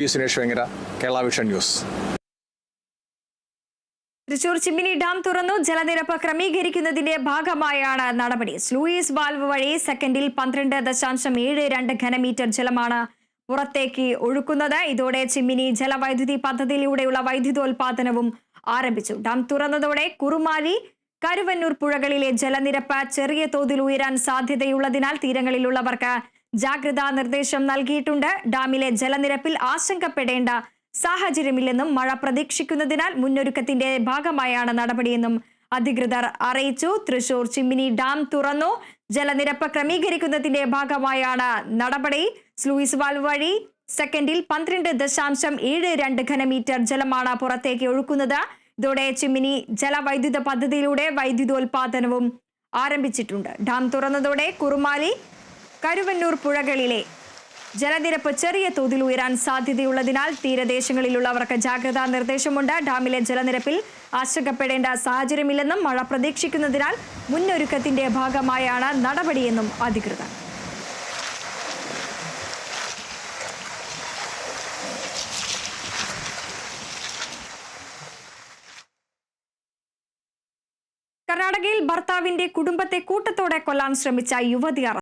P Suresh Vengara Kerala vision news. Thrissur Chimmini dam തുറന്നു ജലനിരപ്പ് ക്രമീകരിക്കുന്നതിന്റെ ഭാഗമായാണ് നടപടി. സ്ലൂയിസ് വാൽവ് വഴി സെക്കൻഡിൽ പന്ത്രണ്ട് ദശാംശം ഏഴ് രണ്ട് ഘനമീറ്റർ ജലമാണ് പുറത്തേക്ക് ഒഴുക്കുന്നത്. ഇതോടെ ചിമ്മിനി ജലവൈദ്യുതി പദ്ധതിയിലൂടെയുള്ള വൈദ്യുതോൽപാദനവും ആരംഭിച്ചു. ഡാം തുറന്നതോടെ കുറുമാലി കരുവന്നൂർ പുഴകളിലെ ജലനിരപ്പ് ചെറിയ തോതിൽ ഉയരാൻ സാധ്യതയുള്ളതിനാൽ തീരങ്ങളിലുള്ളവർക്ക് ജാഗ്രതാ നിർദ്ദേശം നൽകിയിട്ടുണ്ട്. ഡാമിലെ ജലനിരപ്പിൽ ആശങ്കപ്പെടേണ്ട സാഹചര്യമില്ലെന്നും മഴ പ്രതീക്ഷിക്കുന്നതിനാൽ മുന്നൊരുക്കത്തിന്റെ ഭാഗമായാണ് നടപടിയെന്നും അധികൃതർ അറിയിച്ചു. തൃശൂർ ചിമ്മിനി ഡാം തുറന്നു. ജലനിരപ്പ് ക്രമീകരിക്കുന്നതിന്റെ ഭാഗമായാണ് നടപടി. സ്ലൂയിസ് വാൽവ് വഴി സെക്കൻഡിൽ പന്ത്രണ്ട് ദശാംശം ഏഴ് രണ്ട് ഘനമീറ്റർ ജലമാണ് പുറത്തേക്ക് ഒഴുക്കുന്നത്. ഇതോടെ ചിമ്മിനി ജലവൈദ്യുത പദ്ധതിയിലൂടെ വൈദ്യുതോൽപാദനവും ആരംഭിച്ചിട്ടുണ്ട്. ഡാം തുറന്നതോടെ കുറുമാലി കരുവന്നൂർ പുഴകളിലെ ജലനിരപ്പ് ചെറിയ തോതിൽ ഉയരാൻ സാധ്യതയുള്ളതിനാൽ തീരദേശങ്ങളിലുള്ളവർക്ക് ജാഗ്രതാ നിർദ്ദേശമുണ്ട്. ഡാമിലെ ജലനിരപ്പിൽ ആശങ്കപ്പെടേണ്ട സാഹചര്യമില്ലെന്നും മഴ പ്രതീക്ഷിക്കുന്നതിനാൽ മുന്നൊരുക്കത്തിന്റെ ഭാഗമായാണ് നടപടിയെന്നും അധികൃതർ. കർണാടകയിൽ ഭർത്താവിന്റെ കുടുംബത്തെ കൂട്ടത്തോടെ കൊല്ലാൻ ശ്രമിച്ച യുവതി